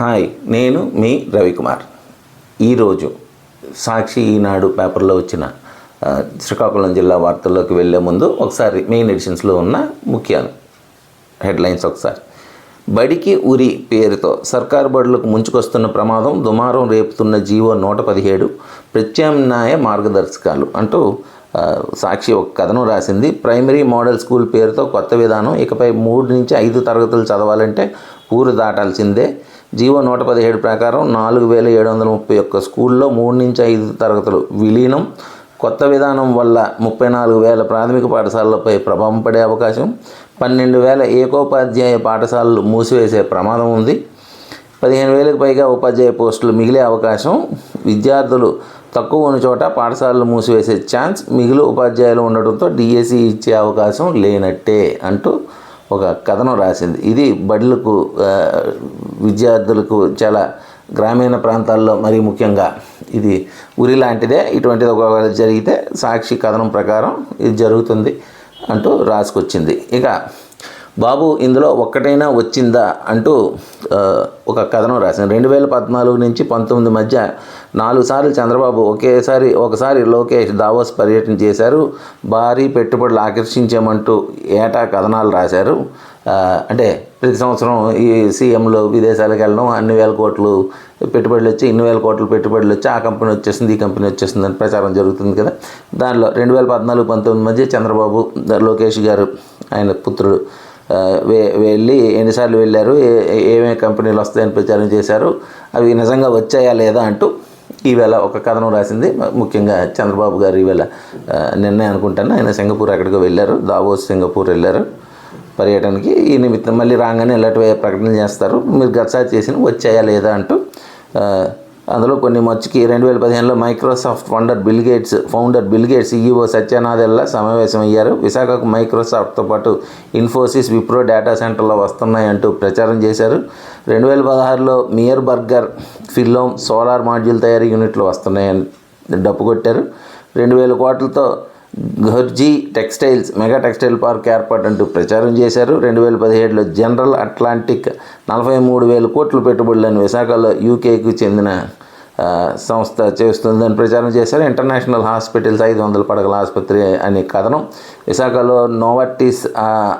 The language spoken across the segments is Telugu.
హాయ్ నేను మీ రవికుమార్. ఈరోజు సాక్షి ఈనాడు పేపర్లో వచ్చిన శ్రీకాకుళం జిల్లా వార్తల్లోకి వెళ్ళే ముందు ఒకసారి మెయిన్ ఎడిషన్స్లో ఉన్న ముఖ్యాలు హెడ్లైన్స్ ఒకసారి. బడికి ఉరి పేరుతో సర్కారు బడులకు ముంచుకొస్తున్న ప్రమాదం దుమారం రేపుతున్న జీవో నూట పదిహేడు ప్రత్యామ్నాయ మార్గదర్శకాలు అంటూ సాక్షి ఒక కథనం రాసింది. ప్రైమరీ మోడల్ స్కూల్ పేరుతో కొత్త విధానం ఇకపై మూడు నుంచి ఐదు తరగతులు చదవాలంటే ఊరు దాటాల్సిందే. జీవో నూట పదిహేడు ప్రకారం నాలుగు వేల ఏడు వందల ముప్పై ఒక్క స్కూల్లో మూడు నుంచి ఐదు తరగతులు విలీనం. కొత్త విధానం వల్ల ముప్పై నాలుగు వేల ప్రాథమిక పాఠశాలలపై ప్రభావం పడే అవకాశం పన్నెండు వేల ఏకోపాధ్యాయ పాఠశాలలు మూసివేసే ప్రమాదం ఉంది. పదిహేను వేలకు పైగా ఉపాధ్యాయ పోస్టులు మిగిలే అవకాశం విద్యార్థులు తక్కువ ఉన్న చోట పాఠశాలలు మూసివేసే ఛాన్స్ మిగిలి ఉపాధ్యాయులు ఉండడంతో డిఎస్సి ఇచ్చే అవకాశం లేనట్టే అంటూ ఒక కథనం రాసింది. ఇది బడులకు విద్యార్థులకు చాలా గ్రామీణ ప్రాంతాల్లో మరీ ముఖ్యంగా ఇది ఉరి లాంటిదే. ఇటువంటిది ఒకవేళ జరిగితే సాక్షి కథనం ప్రకారం ఇది జరుగుతుంది అంటూ రాసుకొచ్చింది. ఇక బాబు ఇందులో ఒక్కటైనా వచ్చిందా అంటూ ఒక కథనం రాశాను రెండు వేల పద్నాలుగు నుంచి పంతొమ్మిది మధ్య నాలుగు సార్లు చంద్రబాబు ఒకేసారి ఒకసారి లోకేష్ దావోస్ పర్యటన చేశారు. భారీ పెట్టుబడులు ఆకర్షించామంటూ ఏటా కథనాలు రాశారు. అంటే ప్రతి సంవత్సరం ఈ సీఎంలు విదేశాలకు వెళ్ళడం అన్ని వేల కోట్లు పెట్టుబడులు వచ్చి ఇన్ని వేల కోట్లు పెట్టుబడులు వచ్చి ఆ కంపెనీ వచ్చేసింది ఈ కంపెనీ వచ్చేసింది అని ప్రచారం జరుగుతుంది కదా. దానిలో రెండు వేల పద్నాలుగు పంతొమ్మిది మధ్య చంద్రబాబు లోకేష్ గారు ఆయన పుత్రుడు వెళ్ళి ఎన్నిసార్లు వెళ్ళారు ఏ- ఏమేమి కంపెనీలు వస్తాయని ప్రచారం చేశారు అవి నిజంగా వచ్చాయా లేదా అంటూ ఈవేళ ఒక కథనం రాసింది ముఖ్యంగా చంద్రబాబు గారు ఈవేళ నిర్ణయం నిన్నే అనుకుంటాను. ఆయన సింగపూర్ ఎక్కడికి వెళ్ళారు దావోస్ సింగపూర్ వెళ్ళారు. పర్యటనకి ఈ నిమిత్తం మళ్ళీ రాగానే ఇలాంటి ప్రకటన చేస్తారు. మీరు గతసారి చేసిన వచ్చాయా లేదా అంటూ అందులో కొన్ని మచ్చుకి రెండు వేల పదిహేనులో Microsoft founder Bill Gates founder Bill Gates CEO సమావేశం సమావేశమయ్యారు. విశాఖకు మైక్రోసాఫ్ట్తో పాటు ఇన్ఫోసిస్ విప్రో డేటా సెంటర్లో వస్తున్నాయంటూ ప్రచారం చేశారు. రెండు వేల పదహారులో మియర్ బర్గర్ ఫిల్లోమ్ సోలార్ మాడ్యూల్ తయారీ యూనిట్లు వస్తున్నాయని డప్పు కొట్టారు. రెండు వేల కోట్లతో ఘర్జీ టెక్స్టైల్స్ మెగా టెక్స్టైల్ పార్క్ ఏర్పాటు అంటూ ప్రచారం చేశారు. రెండు వేల పదిహేడులో జనరల్ అట్లాంటిక్ నలభై మూడు వేల కోట్ల పెట్టుబడులను విశాఖలో యూకేకు చెందిన సంస్థ చేస్తుందని ప్రచారం చేశారు. ఇంటర్నేషనల్ హాస్పిటల్స్ ఐదు వందల పడకల ఆసుపత్రి అనే కథనం. విశాఖలో నోవర్టిస్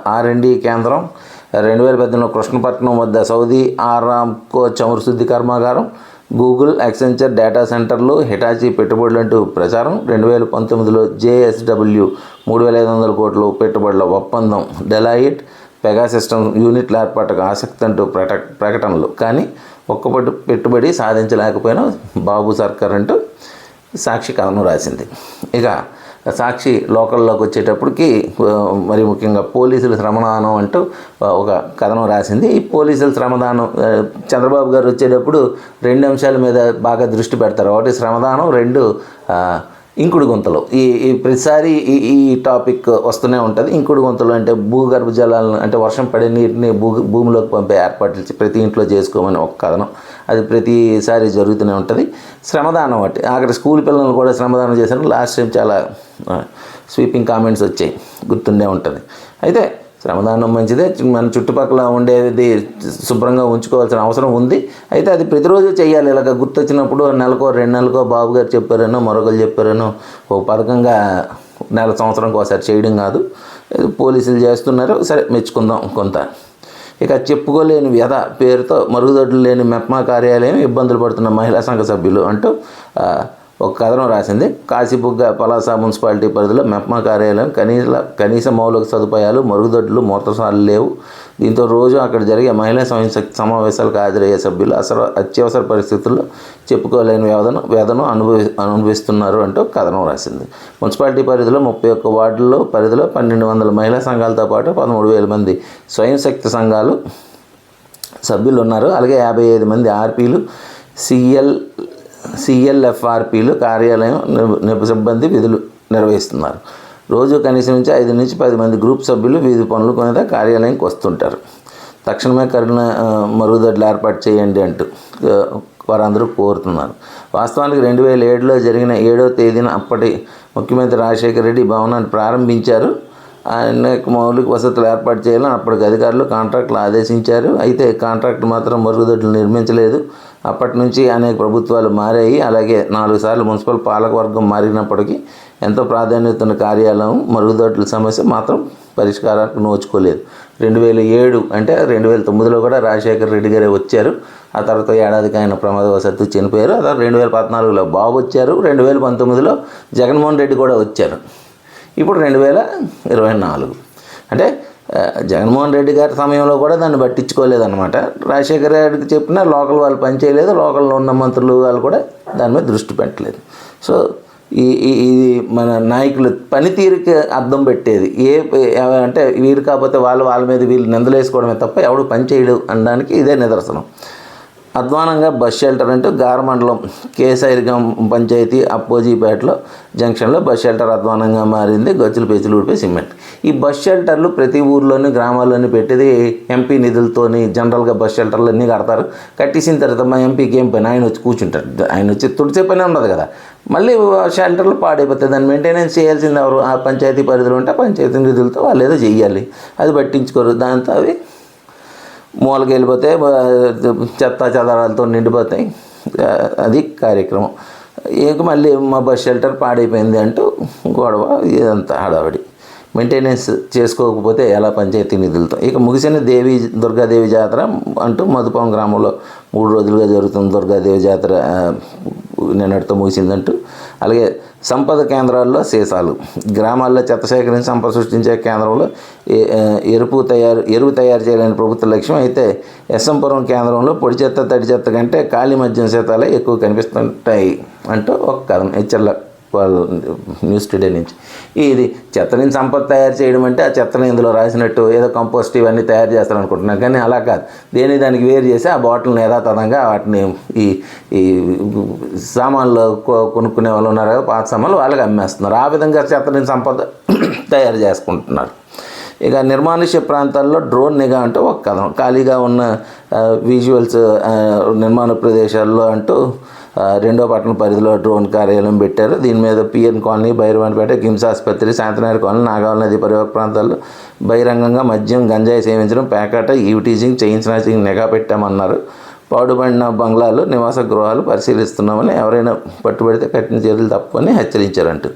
ఆర్ కేంద్రం. రెండు వేల పద్దెనిమిదిలో కృష్ణపట్నం వద్ద సౌదీ ఆరామ్కో చమురు శుద్ధి కర్మాగారం. గూగుల్ యాక్సెంచర్ డేటా సెంటర్లు హిటాచీ పెట్టుబడులు అంటూ ప్రచారం. రెండు వేల పంతొమ్మిదిలో జేఎస్డబ్ల్యూ మూడు వేల ఐదు వందల కోట్ల పెట్టుబడుల ఒప్పందం. డెలాయిట్ పెగా సిస్టమ్ యూనిట్ల ఏర్పాటుకు ఆసక్తి అంటూ ప్రట ప్రకటనలు. కానీ ఒక్క పెట్టుబడి సాధించలేకపోయినా బాబు సర్కార్ అంటూ సాక్షి కథనం రాసింది. ఇక సాక్షి లోకల్లోకి వచ్చేటప్పటికి మరి ముఖ్యంగా పోలీసుల శ్రమదానం అంటూ ఒక కథనం రాసింది. ఈ పోలీసుల శ్రమదానం చంద్రబాబు గారు వచ్చేటప్పుడు రెండు అంశాల మీద బాగా దృష్టి పెడతారు. ఒకటి శ్రమదానం రెండు ఇంకుడు గుంతలు. ఈ ఈ ప్రతిసారి ఈ ఈ టాపిక్ వస్తూనే ఉంటుంది. ఇంకుడు గుంతలు అంటే భూగర్భ జలాలను అంటే వర్షం పడే నీటిని భూ భూమిలోకి పంపే ఏర్పాట్లు ప్రతి ఇంట్లో చేసుకోమని ఒక కథనం. అది ప్రతిసారి జరుగుతూనే ఉంటుంది. శ్రమదానం ఒకటి. అక్కడ స్కూల్ పిల్లలు కూడా శ్రమదానం చేశారు లాస్ట్ టైం చాలా స్వీపింగ్ కామెంట్స్ వచ్చాయి. గుర్తుండే ఉంటుంది. అయితే శ్రమదానం మంచిదే. మన చుట్టుపక్కల ఉండేది శుభ్రంగా ఉంచుకోవాల్సిన అవసరం ఉంది. అయితే అది ప్రతిరోజు చేయాలి ఇలాగ గుర్తొచ్చినప్పుడు నెలకో రెండు నెలకో బాబు గారు చెప్పారనో మరొకరు చెప్పారనో ఒక పథకంగా నెల సంవత్సరంకి ఒకసారి చేయడం కాదు. పోలీసులు చేస్తున్నారు. సరే మెచ్చుకుందాం కొంత. ఇక చెప్పుకోలేని వ్యధ పేరుతో మరుగుదొడ్లు లేని మెప్మా కార్యాలయం ఇబ్బందులు పడుతున్న మహిళా సంఘ సభ్యులు అంటూ ఒక కథనం రాసింది. కాశీబుగ్గ పలాస మున్సిపాలిటీ పరిధిలో మెప్మా కార్యాలయం కనీస కనీస మౌలిక సదుపాయాలు మరుగుదొడ్లు మూత్రసాలు లేవు. దీంతో రోజు అక్కడ జరిగే మహిళా స్వయం సమావేశాలకు హాజరయ్యే సభ్యులు అసలు అత్యవసర పరిస్థితుల్లో చెప్పుకోలేని వేదన వ్యధను అనుభవి అనుభవిస్తున్నారు అంటూ కథనం రాసింది. మున్సిపాలిటీ పరిధిలో ముప్పై ఒక్క వార్డుల్లో పరిధిలో పన్నెండు వందల మహిళా సంఘాలతో పాటు పదమూడు వేల మంది స్వయం శక్తి సంఘాలు సభ్యులు ఉన్నారు. అలాగే యాభై ఐదు మంది ఆర్పీలు సిఎల్ సిఎల్ఎఫ్ఆర్పీలు కార్యాలయం సిబ్బంది విధులు నిర్వహిస్తున్నారు. రోజు కనీసం నుంచి ఐదు నుంచి పది మంది గ్రూప్ సభ్యులు వీధి పనులు కొనేదా కార్యాలయంకి వస్తుంటారు. తక్షణమే కరుణ మరుగుదొడ్లు ఏర్పాటు చేయండి అంటూ వారందరూ కోరుతున్నారు. వాస్తవానికి రెండు వేల ఏడులో జరిగిన ఏడో తేదీన అప్పటి ముఖ్యమంత్రి రాజశేఖర రెడ్డి భవనాన్ని ప్రారంభించారు. అనేక మౌలిక వసతులు ఏర్పాటు చేయాలని అప్పటికి అధికారులు కాంట్రాక్టులు ఆదేశించారు. అయితే కాంట్రాక్ట్ మాత్రం మరుగుదొడ్లు నిర్మించలేదు. అప్పటి నుంచి అనేక ప్రభుత్వాలు మారాయి. అలాగే నాలుగు సార్లు మున్సిపల్ పాలకవర్గం మారినప్పటికీ ఎంతో ప్రాధాన్యత ఉన్న కార్యాలయం మరుగుదొడ్ల సమస్య మాత్రం పరిష్కారానికి నోచుకోలేదు. రెండు వేల ఏడు అంటే రెండు వేల తొమ్మిదిలో కూడా రాజశేఖర రెడ్డి గారే వచ్చారు. ఆ తర్వాత ఏడాదికి ఆయన ప్రమాదవశాత్తు చనిపోయారు. ఆ తర్వాత రెండు వేల పద్నాలుగులో బాబు వచ్చారు. రెండు వేల పంతొమ్మిదిలో జగన్మోహన్ రెడ్డి కూడా వచ్చారు. ఇప్పుడు రెండు వేల ఇరవై నాలుగు. అంటే జగన్మోహన్ రెడ్డి గారి సమయంలో కూడా దాన్ని పట్టించుకోలేదన్నమాట. రాజశేఖర రెడ్డికి చెప్పినా లోకల్ వాళ్ళు పనిచేయలేదు. లోకల్లో ఉన్న మంత్రులు వాళ్ళు కూడా దాని మీద దృష్టి పెట్టలేదు. సో ఈ ఈ- ఇది మన నాయకుల పనితీరుకి అర్థం పెట్టేది. ఏ అంటే వీరు కాకపోతే వాళ్ళు వాళ్ళ మీద వీళ్ళు నిందలేసుకోవడమే తప్ప ఎవడు పని చేయడు అనడానికి ఇదే నిదర్శనం. అధ్వానంగా బస్ షెల్టర్ అంటూ గారమండలం కేసైరిగం పంచాయతీ అప్పోజీపేటలో జంక్షన్లో బస్ షెల్టర్ అధ్వానంగా మారింది. గచ్చులు పెచ్చులు ఊడిపోయి సిమెంట్. ఈ బస్ షెల్టర్లు ప్రతి ఊర్లోని గ్రామాల్లోని పెట్టేది ఎంపీ నిధులతోని జనరల్గా బస్ షెల్టర్లు అన్నీ కడతారు. కట్టేసిన తర్వాత మా ఎంపీకి ఏం పని? ఆయన వచ్చి కూర్చుంటాడు. ఆయన వచ్చి తుడిచే పని ఉండదు కదా. మళ్ళీ షెల్టర్లు పాడైపోతాయి. దాన్ని మెయింటెనెన్స్ చేయాల్సింది ఎవరు? ఆ పంచాయతీ పరిధిలో ఉంటే పంచాయతీ నిధులతో వాళ్ళు ఏదో చేయాలి అది పట్టించుకోరు. దాంతో అవి మూలకి వెళ్ళిపోతే చెత్త చెదారాలతో నిండిపోతాయి. అది కార్యక్రమం. ఇక మళ్ళీ మా బస్ షెల్టర్ పాడైపోయింది అంటూ గొడవ ఇదంతా హడావిడి. మెయింటెనెన్స్ చేసుకోకపోతే ఎలా పంచాయతీ నిధులతో? ఇక ముగిసిన దేవి దుర్గాదేవి జాతర అంటూ మధుపం గ్రామంలో మూడు రోజులుగా జరుగుతుంది దుర్గాదేవి జాతర నిన్నటితో ముగిసిందంటూ. అలాగే సంపద కేంద్రాల్లో సీసాలు. గ్రామాల్లో చెత్త సేకరించి సంపద సృష్టించే కేంద్రంలో ఎరుపు తయారు ఎరువు తయారు చేయాలని ప్రభుత్వ లక్ష్యం అయితే ఎస్ఎంపురం కేంద్రంలో పొడి చెత్త తడి చెత్త కంటే ఖాళీ మద్యం సీతాలే ఎక్కువ కనిపిస్తుంటాయి అంటూ ఒక కథనం హెచ్చర్ల వాళ్ళు న్యూస్ టుడే నుంచి. ఇది చెత్త నుంచి సంపద తయారు చేయడం అంటే ఆ చెత్తని ఇందులో రాసినట్టు ఏదో కంపోస్ట్ ఇవన్నీ తయారు చేస్తారు అనుకుంటున్నాను కానీ అలా కాదు. దేని దానికి వేరు చేసి ఆ బాటిల్ని యథాతథంగా వాటిని ఈ ఈ సామాన్లు కొ- కొనుక్కునే వాళ్ళు ఉన్నారు కదా పాత సామాన్లు వాళ్ళకి అమ్మేస్తున్నారు. ఆ విధంగా చెత్త నుంచి సంపద తయారు చేసుకుంటున్నారు. ఇక నిర్మానుష్య ప్రాంతాల్లో డ్రోన్ నిఘా అంటూ ఒక కథనం ఖాళీగా ఉన్న విజువల్స్ నిర్మాణ ప్రదేశాల్లో అంటూ రెండో పట్టణ పరిధిలో డ్రోన్ కార్యాలయం పెట్టారు. దీని మీద పిఎన్ కాలనీ భైరవానిపేట కిమ్స్ ఆసుపత్రి శాంతనగర్ కాలనీ నాగావళి నది పరివాహక ప్రాంతాల్లో బహిరంగంగా మద్యం గంజాయి సేవించడం పేకాట ఈవిటీజింగ్ చైన్ స్నాచింగ్ నిఘా పెట్టామన్నారు. పాడుబడిన బంగ్లాలు నివాస గృహాలు పరిశీలిస్తున్నామని ఎవరైనా పట్టుబడితే కఠిన చర్యలు తప్పని హెచ్చరించారంట.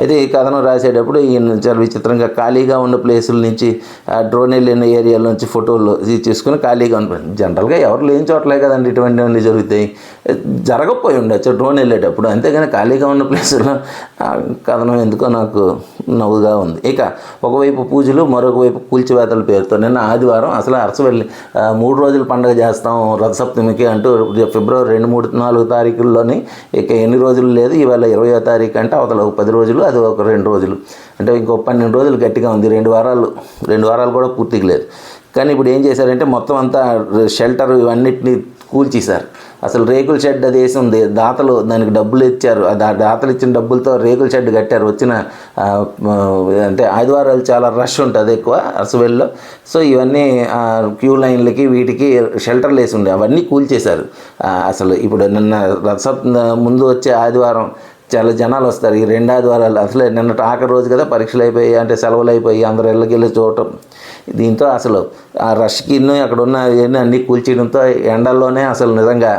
అయితే ఈ కథను రాసేటప్పుడు ఈయన చాలా విచిత్రంగా ఖాళీగా ఉన్న ప్లేసుల నుంచి ఆ డ్రోన్ వెళ్ళిన ఏరియాల నుంచి ఫోటోలు ఇది తీసుకుని ఖాళీగా ఉన్న జనరల్గా ఎవరు లేని చోట్లే కదండి ఇటువంటివన్నీ జరుగుతాయి. జరగకపోయి ఉండొచ్చు డ్రోన్ వెళ్ళేటప్పుడు. అంతేగాని ఖాళీగా ఉన్న ప్లేసుల్లో ఆ కథనం ఎందుకో నాకు నవ్వుగా ఉంది. ఇక ఒకవైపు పూజలు మరొక వైపు కూల్చివేతల పేరుతో నిన్న ఆదివారం అసలు అరసవెల్లి మూడు రోజులు పండుగ చేస్తాం రథసప్తమికి అంటూ ఫిబ్రవరి రెండు మూడు నాలుగు తారీఖుల్లోని ఇక ఎన్ని రోజులు లేదు. ఇవాళ ఇరవయో తారీఖు అంటే అవతల ఒక పది రోజులు అది ఒక రెండు రోజులు. అంటే ఇంకో పన్నెండు రోజులు గట్టిగా ఉంది. రెండు వారాలు రెండు వారాలు కూడా పూర్తిగా లేదు. కానీ ఇప్పుడు ఏం చేశారంటే మొత్తం అంతా షెల్టర్ ఇవన్నిటిని కూల్చేశారు. అసలు రేకుల షెడ్ అది వేసి ఉంది. దాతలు దానికి డబ్బులు ఇచ్చారు. ఆ దా- దాతలు ఇచ్చిన డబ్బులతో రేకుల షెడ్ కట్టారు. వచ్చిన అంటే ఆదివారాలు చాలా రష్ ఉంటుంది ఎక్కువ అసవెల్లో సో ఇవన్నీ క్యూ లైన్లకి వీటికి షెల్టర్లు వేసి ఉండే. అవన్నీ కూల్చేశారు. అసలు ఇప్పుడు నిన్న రథ ముందు వచ్చే ఆదివారం చాలా జనాలు వస్తారు. ఈ రెండు ఆదివారాలు అసలే నిన్నటి ఆఖరి రోజు కదా పరీక్షలు అయిపోయి అంటే సెలవులు అయిపోయి అందరు ఇళ్ళకెళ్ళి చూడటం. దీంతో అసలు ఆ రష్కి అక్కడ ఉన్న ఇవన్నీ అన్నీ కూల్చేయడంతో ఎండల్లోనే అసలు నిజంగా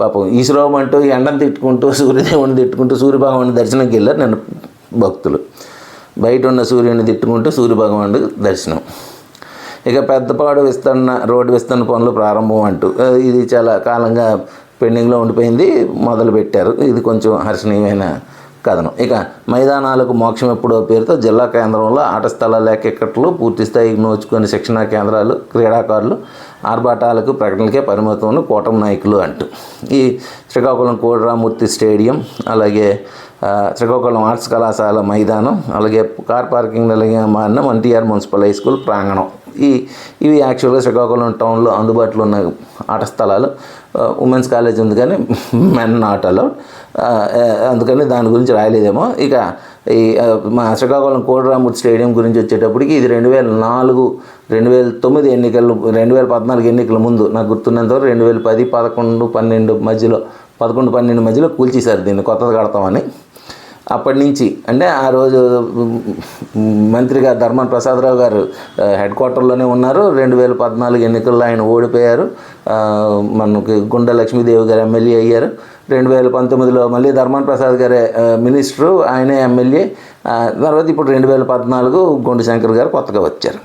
పాపం ఈశ్వరం అంటూ ఎండను తిట్టుకుంటూ సూర్యదేవుని తిట్టుకుంటూ సూర్యభగవాని దర్శనంకి వెళ్ళారు నన్ను భక్తులు. బయట ఉన్న సూర్యుని తిట్టుకుంటూ సూర్యభగవానుడు దర్శనం. ఇక పెద్దపాడు విస్తరణ రోడ్డు విస్తరణ పనులు ప్రారంభం అంటూ ఇది చాలా కాలంగా పెండింగ్లో ఉండిపోయింది మొదలు పెట్టారు ఇది కొంచెం హర్షణీయమైన కథనం. ఇక మైదానాలకు మోక్షం ఎప్పుడో పేరుతో జిల్లా కేంద్రంలో ఆట స్థలాల ఎక్కట్లు పూర్తి స్థాయికి నోచుకొని శిక్షణా కేంద్రాలు క్రీడాకారులు ఆర్భాటాలకు ప్రకటనలకే పరిమితం కూటమి నాయకులు అంటూ. ఈ శ్రీకాకుళం కోడరామూర్తి స్టేడియం అలాగే శ్రీకాకుళం ఆర్ట్స్ కళాశాల మైదానం అలాగే కార్ పార్కింగ్ నిలయంగా మారిన ఎన్టీఆర్ మున్సిపల్ హై స్కూల్ ప్రాంగణం. ఈ ఇవి యాక్చువల్గా శ్రీకాకుళం టౌన్లో అందుబాటులో ఉన్న ఆట స్థలాలు. ఉమెన్స్ కాలేజ్ ఉంది కానీ మెన్ నాట్ అలౌడ్. అందుకని దాని గురించి రాయలేదేమో. ఇక ఈ మా శ్రీకాకుళం కోడిరామూర్తి స్టేడియం గురించి వచ్చేటప్పటికి ఇది రెండు వేల నాలుగు రెండు వేల తొమ్మిది ఎన్నికలు రెండు వేల పద్నాలుగు ఎన్నికల ముందు నాకు గుర్తున్నంతవరకు రెండు వేల పది పదకొండు పన్నెండు మధ్యలో పదకొండు పన్నెండు మధ్యలో కూల్చేశారు దీన్ని కొత్తది కడతామని. అప్పటి నుంచి అంటే ఆ రోజు మంత్రిగా ధర్మన్ ప్రసాదరావు గారు హెడ్ క్వార్టర్లోనే ఉన్నారు. రెండు వేల పద్నాలుగు ఎన్నికల్లో ఆయన ఓడిపోయారు. మనకి గుండె లక్ష్మీదేవి గారు ఎమ్మెల్యే అయ్యారు. రెండు వేల పంతొమ్మిదిలో మళ్ళీ ధర్మన్ ప్రసాద్ గారే మినిస్టరు ఆయనే ఎమ్మెల్యే తర్వాత ఇప్పుడు రెండు వేల పద్నాలుగు గుండు శంకర్ గారు కొత్తగా వచ్చారు.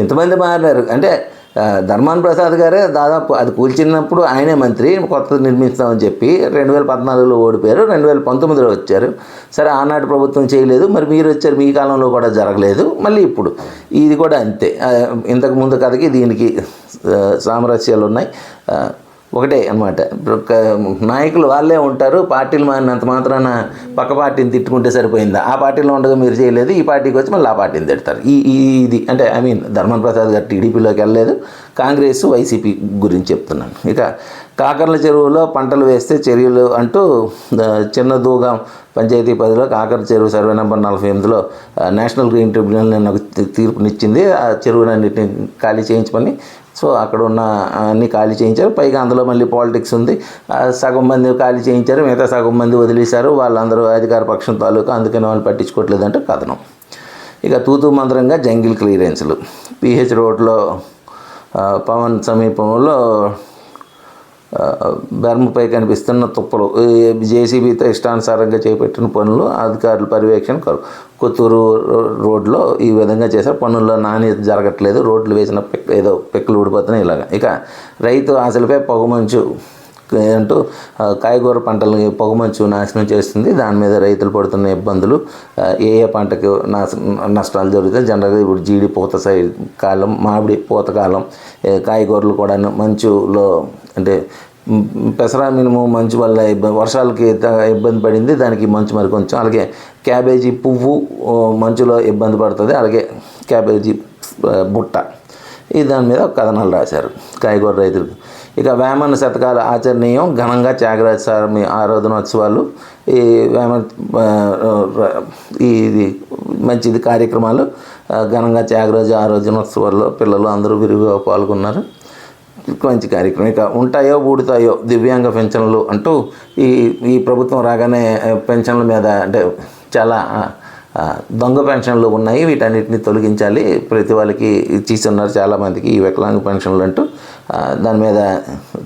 ఇంతమంది మారినారు. అంటే ధర్మాన్ ప్రసాద్ గారే దాదాపు అది కూల్చినప్పుడు ఆయనే మంత్రి కొత్తది నిర్మిస్తామని చెప్పి రెండు వేల పద్నాలుగులో ఓడిపోయారు రెండు వేల పంతొమ్మిదిలో వచ్చారు. సరే ఆనాటి ప్రభుత్వం చేయలేదు మరి మీరు వచ్చారు మీ కాలంలో కూడా జరగలేదు మళ్ళీ ఇప్పుడు. ఇది కూడా అంతే. ఇంతకు ముందు కథకి దీనికి సామరస్యాలు ఉన్నాయి ఒకటే అనమాట నాయకులు వాళ్ళే ఉంటారు పార్టీలు మారినంత మాత్రాన పక్క పార్టీని తిట్టుకుంటే సరిపోయిందా? ఆ పార్టీలో ఉండగా మీరు చేయలేదు ఈ పార్టీకి వచ్చి మళ్ళీ ఆ పార్టీని తిడతారు. ఈ ఈ ఇది అంటే ఐ మీన్ ధర్మన్ ప్రసాద్ గారు టీడీపీలోకి వెళ్ళలేదు కాంగ్రెస్ వైసీపీ గురించి చెప్తున్నాను. ఇక కాకర్ల చెరువులో పంటలు వేస్తే చర్యలు అంటూ చిన్న దూగం పంచాయతీ పరిధిలో కాకర చెరువు సర్వే నెంబర్ నలభై ఎనిమిదిలో నేషనల్ గ్రీన్ ట్రిబ్యునల్ నేను ఒక తీర్పునిచ్చింది. ఆ చెరువులన్నింటిని ఖాళీ చేయించమని సో అక్కడ ఉన్న అన్ని ఖాళీ చేయించారు. పైగా అందులో మళ్ళీ పాలిటిక్స్ ఉంది. ఆ, సగం మంది ఖాళీ చేయించారు. మిగతా సగం మంది వదిలేశారు. వాళ్ళందరూ అధికార పక్షం తాలూకా అందుకని వాళ్ళు పట్టించుకోవట్లేదంటే కథనం. ఇక తూతూ మంత్రంగా జంగిల్ క్లియరెన్స్లు. పిహెచ్ రోడ్లో పవన్ సమీపంలో బెర్మపై కనిపిస్తున్న తుప్పలు. జేసీబీతో ఇష్టానుసారంగా చేపట్టిన పనులు అధికారులు పర్యవేక్షణ కరు కొత్తూరు రో- రోడ్లో ఈ విధంగా చేశారు. పనుల్లో నాణ్యత జరగట్లేదు. రోడ్లు వేసిన పెక్ ఏదో పెక్కులు ఊడిపోతున్నాయి ఇలాగ. ఇక రైతు ఆశలపై పొగమంచు అంటూ కాయగూర పంటలని పొగమంచు నాశనం చేస్తుంది. దాని మీద రైతులు పడుతున్న ఇబ్బందులు ఏ ఏ పంటకు నాశ నష్టాలు జరుగుతాయి. జనరల్గా ఇప్పుడు జీడి పూత సై కాలం మామిడి పూత కాలం కాయగూరలు కూడా మంచులో అంటే పెసరా మినుము మంచు వల్ల వర్షాలకి ఇబ్బంది పడింది. దానికి మంచు మరి కొంచెం అలాగే క్యాబేజీ పువ్వు మంచులో ఇబ్బంది పడుతుంది. అలాగే క్యాబేజీ బుట్ట. ఈ దాని మీద కథనాలు రాశారు కాయగూర రైతులకు ఇక వేమన శతకాల ఆచరణీయం ఘనంగా త్యాగరాజ స్వామి ఆరాధనోత్సవాలు. ఈ వేమన ఈ ఇది మంచిది కార్యక్రమాలు. ఘనంగా త్యాగరాజు ఆరాధనోత్సవాల్లో పిల్లలు అందరూ విరివిగా పాల్గొన్నారు. మంచి కార్యక్రమం. ఇక ఉంటాయో ఊడుతాయో దివ్యాంగ పెన్షన్లు అంటూ ఈ ఈ ప్రభుత్వం రాగానే పెన్షన్ల మీద అంటే చాలా దొంగ పెన్షన్లు ఉన్నాయి. వీటన్నిటిని తొలగించాలి. ప్రతి వాళ్ళకి ఇచ్చిస్తున్నారు చాలామందికి ఈ వికలాంగ పెన్షన్లు అంటూ. దాని మీద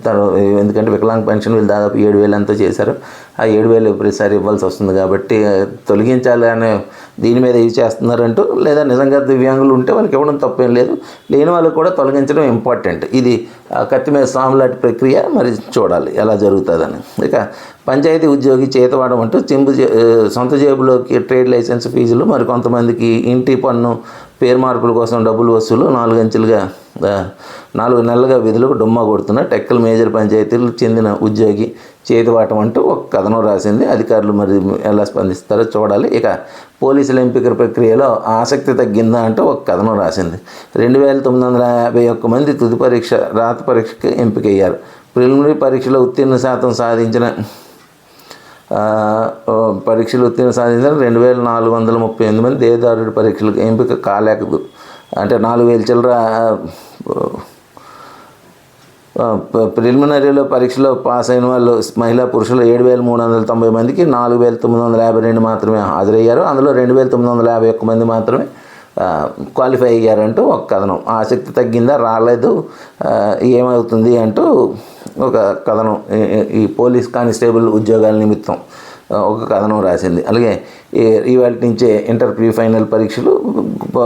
తను ఎందుకంటే వికలాంగ్ పెన్షన్ వీళ్ళు దాదాపు ఏడు వేలు ఎంతో చేశారు. ఆ ఏడు వేలు ప్రతిసారి ఇవ్వాల్సి వస్తుంది కాబట్టి తొలగించాలి అనే దీని మీద ఇది చేస్తున్నారంటూ లేదా నిజంగా దివ్యాంగులు ఉంటే వాళ్ళకి ఇవ్వడం తప్పేం లేదు. లేని వాళ్ళకి కూడా తొలగించడం ఇంపార్టెంట్. ఇది కత్తి మీద సాములాంటి ప్రక్రియ మరి చూడాలి ఎలా జరుగుతుందని. ఇక పంచాయతీ ఉద్యోగి చేతవాడం అంటూ చెంబు సొంత జేబులోకి ట్రేడ్ లైసెన్స్ ఫీజులు మరి కొంతమందికి ఇంటి పన్ను పేరు మార్పుల కోసం డబ్బులు వసూలు నాలుగు అంచెలుగా నాలుగు నెలలుగా విధులకు డుమ్మా కొడుతున్న టెక్కల్ మేజర్ పంచాయతీలకు చెందిన ఉద్యోగి చేతివాటం అంటూ ఒక కథనం రాసింది. అధికారులు మరి ఎలా స్పందిస్తారో చూడాలి. ఇక పోలీసుల ఎంపిక ప్రక్రియలో ఆసక్తి తగ్గిందా అంటూ ఒక కథనం రాసింది. రెండు వేల తొమ్మిది వందల యాభై ఒక్క మంది తుది పరీక్ష రాత పరీక్షకి ఎంపికయ్యారు. ప్రిలిమినరీ పరీక్షలో ఉత్తీర్ణ శాతం సాధించిన పరీక్షలు ఉత్తీర్ణ సాధించిన రెండు వేల నాలుగు వందల ముప్పై ఎనిమిది మంది దేదారుడి పరీక్షలకు ఎంపిక కాలేకదు. అంటే నాలుగు వేల చిల్లర ప్రిలిమినరీలో పరీక్షలో పాస్ అయిన వాళ్ళు మహిళా పురుషులు ఏడు వేల మూడు వందల తొంభై మందికి నాలుగు వేల తొమ్మిది వందల యాభై రెండు మాత్రమే హాజరయ్యారు. అందులో రెండు వేల తొమ్మిది వందల యాభై ఒక్క మంది మాత్రమే క్వాలిఫై అయ్యారంటూ ఒక కథనం. ఆసక్తి తగ్గిందా? రాలేదు. ఏమవుతుంది అంటూ ఒక కథనం. ఈ- పోలీస్ కానిస్టేబుల్ ఉద్యోగాల నిమిత్తం ఒక కథనం రాసింది. అలాగే ఈ- ఇవాళ నుంచే ఇంటర్ ప్రీ ఫైనల్ పరీక్షలు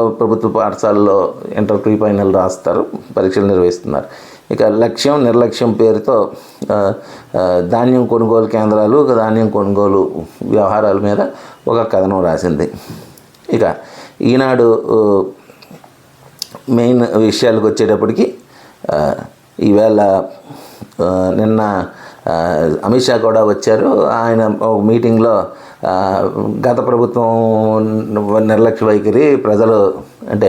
ప్రభుత్వ పాఠశాలలో ఇంటర్ ప్రీ ఫైనల్ రాస్తారు పరీక్షలు నిర్వహిస్తున్నారు. ఇక లక్ష్యం నిర్లక్ష్యం పేరుతో ధాన్యం కొనుగోలు కేంద్రాలు ధాన్యం కొనుగోలు వ్యవహారాల మీద ఒక కథనం రాసింది. ఇక ఈనాడు మెయిన్ విషయాలకు వచ్చేటప్పటికి ఈవేళ నిన్న అమిత్ షా కూడా వచ్చారు. ఆయన ఒక మీటింగ్లో గత ప్రభుత్వం నిర్లక్ష్య వైఖరి ప్రజలు అంటే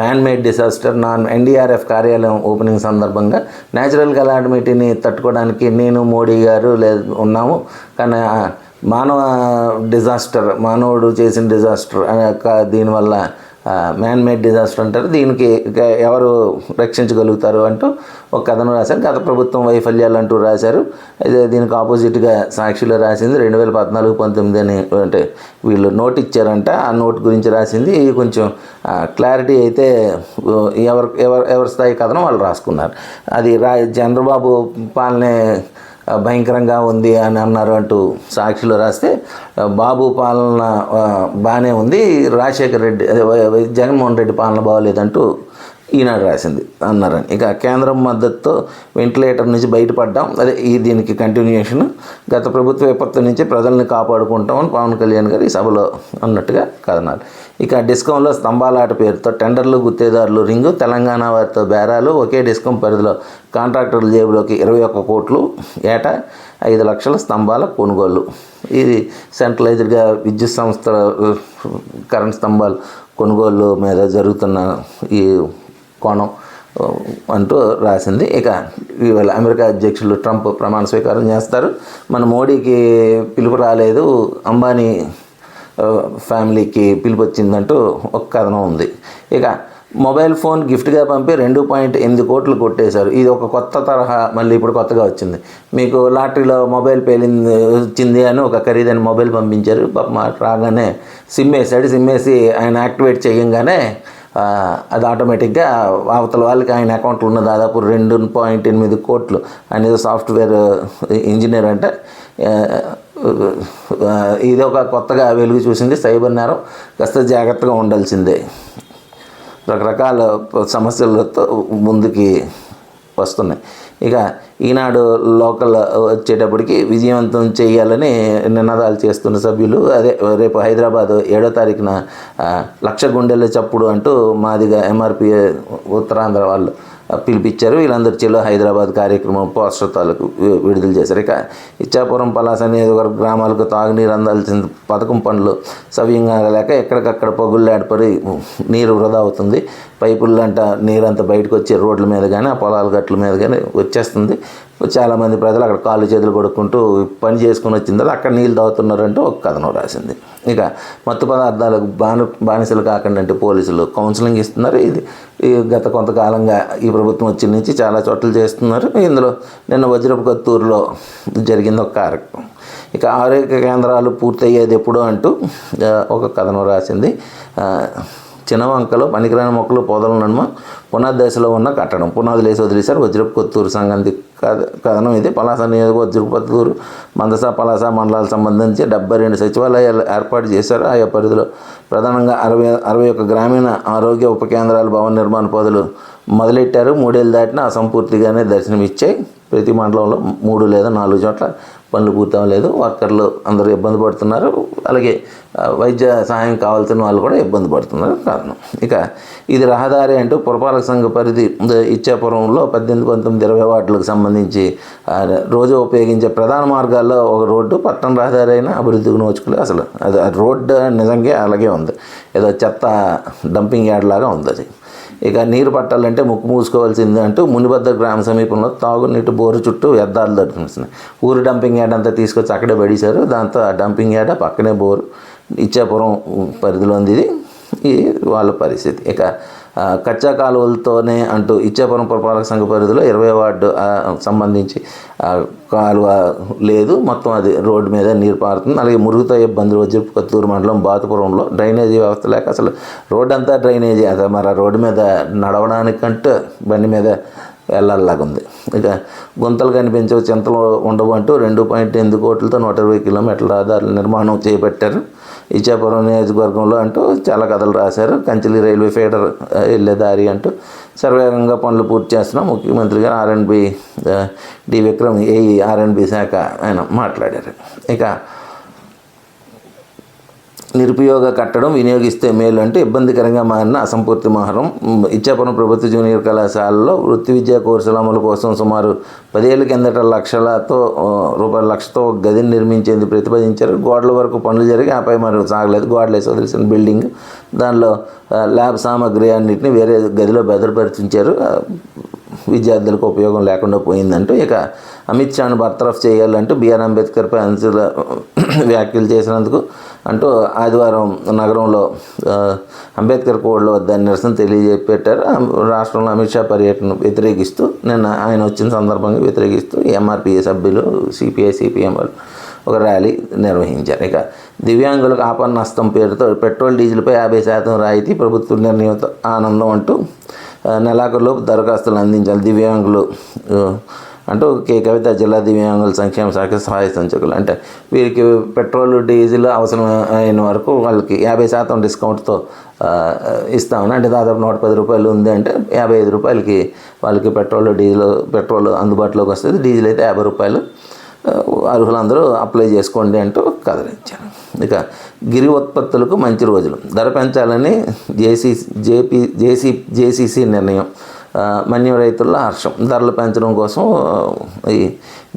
మ్యాన్ మేడ్ డిసాస్టర్ నాన్ ఎన్డీఆర్ఎఫ్ కార్యాలయం ఓపెనింగ్ సందర్భంగా న్యాచురల్ కలామిటీని తట్టుకోవడానికి నేను మోడీ గారు లే ఉన్నాము. కానీ మానవ డిజాస్టర్ మానవుడు చేసిన డిజాస్టర్ అనే యొక్క దీనివల్ల మ్యాన్ మేడ్ డిజాస్టర్ అంటారు. దీనికి ఎవరు రక్షించగలుగుతారు అంటూ ఒక కథను రాశారు. గత ప్రభుత్వం వైఫల్యాలు అంటూ రాశారు. అయితే దీనికి ఆపోజిట్గా సాక్షిలో రాసింది రెండు వేల పద్నాలుగు పంతొమ్మిది అని అంటే వీళ్ళు నోట్ ఇచ్చారంట. ఆ నోట్ గురించి రాసింది. ఇది కొంచెం క్లారిటీ అయితే ఎవరు ఎవరు ఎవరి స్థాయి కథనం వాళ్ళు రాసుకున్నారు. అది రా చంద్రబాబు పాలనే భయంకరంగా ఉంది అని అన్నారు అంటూ సాక్షిలో రాస్తే బాబు పాలన బాగానే ఉంది రాజశేఖర్ రెడ్డి అదే జగన్మోహన్ రెడ్డి పాలన బాగోలేదంటూ ఈనాడు రాసింది అన్నారని. ఇక కేంద్రం మద్దతుతో వెంటిలేటర్ నుంచి బయటపడ్డాం. అదే ఈ దీనికి కంటిన్యూషన్ గత ప్రభుత్వ విపత్తు నుంచి ప్రజల్ని కాపాడుకుంటామని పవన్ కళ్యాణ్ గారు ఈ సభలో అన్నట్టుగా కథనాలు. ఇక డిస్కంలో స్తంభాలాట పేరుతో టెండర్లు గుత్తేదారులు రింగు తెలంగాణ వారితో బేరాలు ఒకే డిస్కం పరిధిలో కాంట్రాక్టర్ల జేబులోకి ఇరవై ఒక్క కోట్లు ఏటా ఐదు లక్షల స్తంభాల కొనుగోలు ఇది సెంట్రలైజ్డ్గా విద్యుత్ సంస్థల కరెంట్ స్తంభాలు కొనుగోలు మీద జరుగుతున్న ఈ కోణం అంటూ రాసింది. ఇక ఇవాళ అమెరికా అధ్యక్షులు ట్రంప్ ప్రమాణ స్వీకారం చేస్తారు. మన మోడీకి పిలుపు రాలేదు అంబానీ ఫ్యామిలీకి పిలుపు వచ్చిందంటూ ఒక కథనం ఉంది. ఇక మొబైల్ ఫోన్ గిఫ్ట్గా పంపి రెండు పాయింట్ ఎనిమిది కోట్లు కొట్టేశారు. ఇది ఒక కొత్త తరహా మళ్ళీ ఇప్పుడు కొత్తగా వచ్చింది. మీకు లాటరీలో మొబైల్ పేలింది వచ్చింది అని ఒక ఖరీదైన మొబైల్ పంపించారు. రాగానే సిమ్ వేసాడు సిమ్ వేసి ఆయన యాక్టివేట్ చేయంగానే అది ఆటోమేటిక్గా అవతల వాళ్ళకి ఆయన అకౌంట్లో ఉన్న దాదాపు రెండు పాయింట్ ఎనిమిది కోట్లు. అనేది సాఫ్ట్వేర్ ఇంజనీర్ అంటే ఇది ఒక కొత్తగా వెలుగు చూసింది సైబర్ నేరం. కాస్త జాగ్రత్తగా ఉండాల్సిందే. రకరకాల సమస్యలతో ముందుకి వస్తున్నాయి. ఇక ఈనాడు లోకల్ వచ్చేటప్పటికి విజయవంతం చేయాలని నినాదాలు చేస్తున్న సభ్యులు అదే రేపు హైదరాబాద్ ఏడో తారీఖున లక్ష గుండెల చప్పుడు అంటూ మాదిగా ఎంఆర్పి ఉత్తరాంధ్ర వాళ్ళు పిలిపించారు. వీళ్ళందరి చెల్లో హైదరాబాద్ కార్యక్రమం పోస్టర్ తాలూకు విడుదల చేశారు. ఇక ఇచ్చాపురం పలాస నియోజకవర్గ గ్రామాలకు తాగునీరు అందాల్సిన పథకం పనులు సవ్యంగా లేక ఎక్కడికక్కడ పగుళ్ళు ఏర్పడి నీరు వృధా అవుతుంది. పైపుల్లంట నీరంతా బయటకు వచ్చే రోడ్ల మీద కానీ ఆ పొలాల గట్ల మీద కానీ వచ్చేస్తుంది. చాలామంది ప్రజలు అక్కడ కాళ్ళు చేతులు కొడుకుంటూ పని చేసుకుని వచ్చిన తర్వాత అక్కడ నీళ్ళు తాగుతున్నారంటూ ఒక కథనం రాసింది. ఇక మత్తు పదార్థాలకు బాను బానిసలు కాకుండా అంటే పోలీసులు కౌన్సిలింగ్ ఇస్తున్నారు. ఇది ఈ గత కొంతకాలంగా ఈ ప్రభుత్వం వచ్చిన నుంచి చాలా చోట్ల చేస్తున్నారు. ఇందులో నిన్న వజ్రపుగత్తూరులో జరిగింది ఒక కార్యక్రమం. ఇక ఆరోగ్య కేంద్రాలు పూర్తయ్యేది ఎప్పుడు అంటూ ఒక కథనం రాసింది. చినవంకలో పనికిరాని మొక్కలు పొదల నడుమ పునాది దశలో ఉన్న కట్టడం. పునాదులు వేసి వదిలేశారు. వజ్రపు కొత్తూరు సంగంతి కథ కథనం ఇది. పలాస నియోజక వజ్రపత్తూరు మందస పలాస మండలాలకు సంబంధించి డెబ్బై రెండు సచివాలయాలు ఏర్పాటు చేశారు. ఆయా పరిధిలో ప్రధానంగా అరవై అరవై ఒక్క గ్రామీణ ఆరోగ్య ఉప కేంద్రాలు భవన నిర్మాణ పదులు మొదలెట్టారు మూడేళ్ళు దాటినా అసంపూర్తిగానే దర్శనమిచ్చాయి ప్రతి మండలంలో మూడు లేదా నాలుగు చోట్ల పనులు పూర్తవలేదు వర్కర్లు అందరూ ఇబ్బంది పడుతున్నారు. అలాగే వైద్య సహాయం కావాల్సిన వాళ్ళు కూడా ఇబ్బంది పడుతున్నారు. కారణం. ఇక ఇది రహదారి అంటూ పురపాలక సంఘ పరిధి ఇచ్చాపురంలో పద్దెనిమిది పంతొమ్మిది ఇరవై వార్డులకు సంబంధించి రోజు ఉపయోగించే ప్రధాన మార్గాల్లో ఒక రోడ్డు పట్టణ రహదారి అయినా అభివృద్ధికి నోచుకోలేదు. అసలు అది రోడ్డు నిజంగా అలాగే ఉంది. ఏదో చెత్త డంపింగ్ యార్డ్ లాగా ఉంది అది. ఇక నీరు పట్టాలంటే ముక్కు మూసుకోవాల్సింది అంటూ మునిబద్ద గ్రామ సమీపంలో తాగునీటి బోరు చుట్టూ వ్యర్థాలు దొరికిస్తున్నాయి ఊరు డంపింగ్ యార్డ్ అంతా తీసుకొచ్చి అక్కడే పడేశారు. దాంతో ఆ డంపింగ్ యార్డ్ పక్కనే బోరు. ఇచ్చాపురం పరిధిలో ఉంది ఇది. ఈ వాళ్ళ పరిస్థితి. ఇక కచ్చా కాలువలతోనే అంటూ ఇచ్చాపురం పురపాలక సంఘ పరిధిలో ఇరవై వార్డు సంబంధించి కాలువ లేదు. మొత్తం అది రోడ్డు మీద నీరు పారుతుంది. అలాగే మురుగుతో ఇబ్బందులు వచ్చి కొత్తూరు మండలం బాతుపురంలో డ్రైనేజీ వ్యవస్థ లేక అసలు రోడ్డు అంతా డ్రైనేజీ. అదే మరి ఆ రోడ్డు మీద నడవడానికంటే బండి మీద వెళ్ళాలాగా ఉంది ఇక గుంతలు కనిపించవు చింతలు ఉండవు అంటూ రెండు పాయింట్ ఎనిమిది కోట్లతో నూట ఇరవై కిలోమీటర్ల రహదారుల నిర్మాణం చేపట్టారు. ఇచ్చాపురం నియోజకవర్గంలో అంటూ చాలా కథలు రాశారు. కంచిలి రైల్వే ఫీడర్ వెళ్ళే దారి అంటూ సర్వేగంగా పనులు పూర్తి చేస్తున్నాం ముఖ్యమంత్రి గారు R and B D Vikram AE R and B శాఖ ఆయన మాట్లాడారు. ఇక నిరుపయోగ కట్టడం వినియోగిస్తే మేలు అంటే ఇబ్బందికరంగా మారిన అసంపూర్తి మహరం ఇచ్చాపురం ప్రభుత్వ జూనియర్ కళాశాలలో వృత్తి విద్యా కోర్సుల అమలు కోసం సుమారు పదేళ్ళ కిందట లక్షలతో రూపాయల లక్షతో గదిని నిర్మించేందుకు ప్రతిపాదించారు. గోడల వరకు పనులు జరిగి ఆపై మరి సాగలేదు. గోడలేసి వేసి వదిలేసిన బిల్డింగ్ దానిలో ల్యాబ్ సామాగ్రి అన్నింటినీ వేరే గదిలో భద్రపరిచించారు. విద్యార్థులకు ఉపయోగం లేకుండా పోయిందంటూ ఇక అమిత్ షాను బర్తరఫ్ చేయాలంటూ బిఆర్ అంబేద్కర్పై అనుచుల వ్యాఖ్యలు చేసినందుకు అంటూ ఆదివారం నగరంలో అంబేద్కర్ కోడ్లో దాని నిరసన తెలియజెప్పారు రాష్ట్రంలో అమిత్ షా పర్యటన వ్యతిరేకిస్తూ నిన్న ఆయన వచ్చిన సందర్భంగా వ్యతిరేకిస్తూ ఎంఆర్పిఏ సభ్యులు సిపిఐ సిపిఎం వాళ్ళు ఒక ర్యాలీ నిర్వహించారు. ఇక దివ్యాంగులకు ఆపన్నస్తం పేరుతో పెట్రోల్ డీజిల్పై యాభై శాతం రాయితీ ప్రభుత్వ నిర్ణయంతో ఆనందం అంటూ నెలాఖరులోపు దరఖాస్తులు అందించాలి. దివ్యాంగులు అంటూ కే కవిత జిల్లా దివ్యాంగుల సంక్షేమ శాఖ సహాయ సంచకులు. అంటే వీరికి పెట్రోల్ డీజిల్ అవసరం అయిన వరకు వాళ్ళకి యాభై శాతం డిస్కౌంట్తో ఇస్తామని అంటే దాదాపు నూట పది రూపాయలు ఉంది అంటే యాభై ఐదు రూపాయలకి వాళ్ళకి పెట్రోల్ డీజిల్ పెట్రోల్ అందుబాటులోకి వస్తుంది. డీజిల్ అయితే యాభై రూపాయలు. అర్హులందరూ అప్లై చేసుకోండి అంటూ కదిలించారు ఇక గిరి ఉత్పత్తులకు మంచి రోజులు. ధర పెంచాలని జేసీ జేపీ జేసీ జేసీసీ నిర్ణయం. మన్యం రైతుల్లో హర్షం. ధరలు పెంచడం కోసం ఈ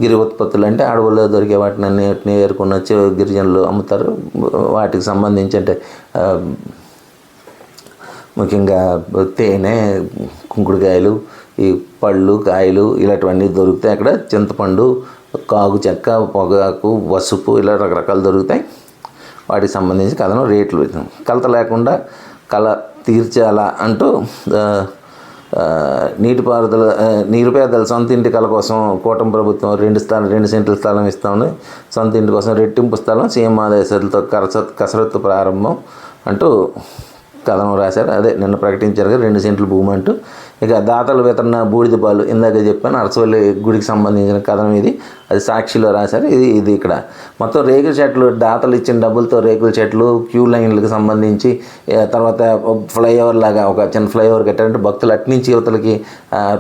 గిరి ఉత్పత్తులు అంటే అడవుల్లో దొరికే వాటిని అన్నిటిని ఏరుకుని వచ్చి గిరిజనులు అమ్ముతారు. వాటికి సంబంధించి అంటే ముఖ్యంగా తేనె కుంకుడుకాయలు ఈ పళ్ళు కాయలు ఇలాంటివన్నీ దొరుకుతాయి. అక్కడ చింతపండు కాగు చెక్క పొగాకు పసుపు ఇలా రకరకాలు దొరుకుతాయి. వాటికి సంబంధించి కథనం రేట్లు. కలత లేకుండా కళ తీర్చాలా అంటూ నీటిపారుదల ఆ, నిరుపేదల సొంత ఇంటి కల కోసం కూటమి ప్రభుత్వం రెండు స్థలం రెండు సెంట్ల స్థలం ఇస్తామని సొంత ఇంటి కోసం రెట్టింపు స్థలం సీఎం ఆదేశాలతో కసరత్ కసరత్తు ప్రారంభం అంటూ కథనం రాశారు. అదే నిన్న ప్రకటించారు కదా రెండు సెంట్లు భూమి అంటూ. ఇక దాతలు వితరణ బూడిద పాలు ఇందాక చెప్పాను అరసవల్లి గుడికి సంబంధించిన కథనం ఇది. అది సాక్షిలో రాశారు. ఇది ఇది ఇక్కడ. మొత్తం రేకుల చెట్లు దాతలు ఇచ్చిన డబ్బులతో రేకుల చెట్లు క్యూ లైన్లకు సంబంధించి తర్వాత ఫ్లైఓవర్ లాగా ఒక చిన్న ఫ్లైఓవర్ కట్టారంటే భక్తులు అట్నుంచి యువతలకి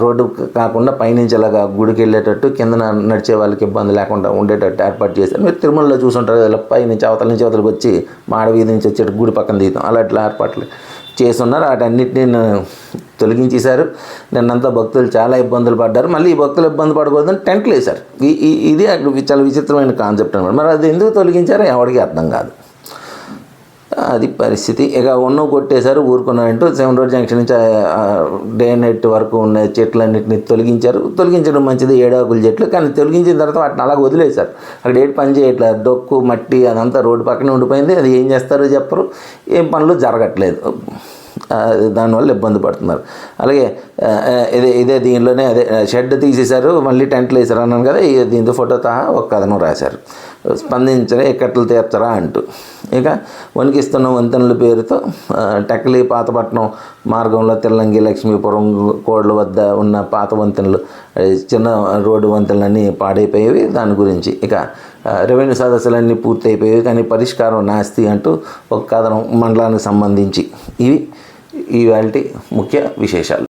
రోడ్డు కాకుండా పైనుంచి అలాగా గుడికి వెళ్ళేటట్టు కింద నడిచే వాళ్ళకి ఇబ్బంది లేకుండా ఉండేటట్టు ఏర్పాటు చేశారు. మీరు తిరుమలలో చూసుంటారు ఇలా పైనుంచి అవతల నుంచి అవతలకు వచ్చి మాడ వీధి నుంచి వచ్చేట గుడి పక్కన దిగుతాం. అలాంటి ఏర్పాట్లు చేస్తున్నారు. వాటన్నిటిని తొలగించేశారు. నిన్నంతా భక్తులు చాలా ఇబ్బందులు పడ్డారు. మళ్ళీ ఈ భక్తులు ఇబ్బంది పడకూడదని టెంట్లు వేశారు. ఇది అక్కడ చాలా విచిత్రమైన కాన్సెప్ట్ అనమాట మరి అది ఎందుకు తొలగించారో ఎవరికి అర్థం కాదు. అది పరిస్థితి. ఇక ఉన్న కొట్టేశారు ఊరుకున్నారంటూ సెవెన్ రోడ్ జంక్షన్ నుంచి డే నైట్ వరకు ఉన్న చెట్లన్నింటినీ తొలగించారు. తొలగించడం మంచిది ఏడాకుల చెట్లు కానీ తొలగించిన తర్వాత వాటిని అలాగ వదిలేశారు. అక్కడ ఏడు పని చేయట్లేదు. డొక్కు మట్టి అదంతా రోడ్డు పక్కనే ఉండిపోయింది. అది ఏం చేస్తారో చెప్పరు. ఏం పనులు జరగట్లేదు. దానివల్ల ఇబ్బంది పడుతున్నారు. అలాగే ఇదే ఇదే దీనిలోనే అదే షెడ్ తీసేశారు మళ్ళీ టెంట్లు వేసారు అన్నాను కదా ఈ దీంతో ఫోటో తహా ఒక కథనం రాశారు. స్పందించరా ఎక్కట్లు తీర్చరా అంటూ. ఇక వణికిస్తున్న వంతెనల పేరుతో ఆ, టెక్కలి పాతపట్నం మార్గంలో తెల్లంగి లక్ష్మీపురం కోడ్ల వద్ద ఉన్న పాత వంతెనలు చిన్న రోడ్డు వంతెనలన్నీ పాడైపోయేవి. దాని గురించి ఇక రెవెన్యూ సదస్సులన్నీ పూర్తయిపోయాయి కానీ పరిష్కారం నాస్తి అంటూ ఒక కథనం మండలానికి సంబంధించి. ఇవి ఇవాళ ముఖ్య విశేషాలు.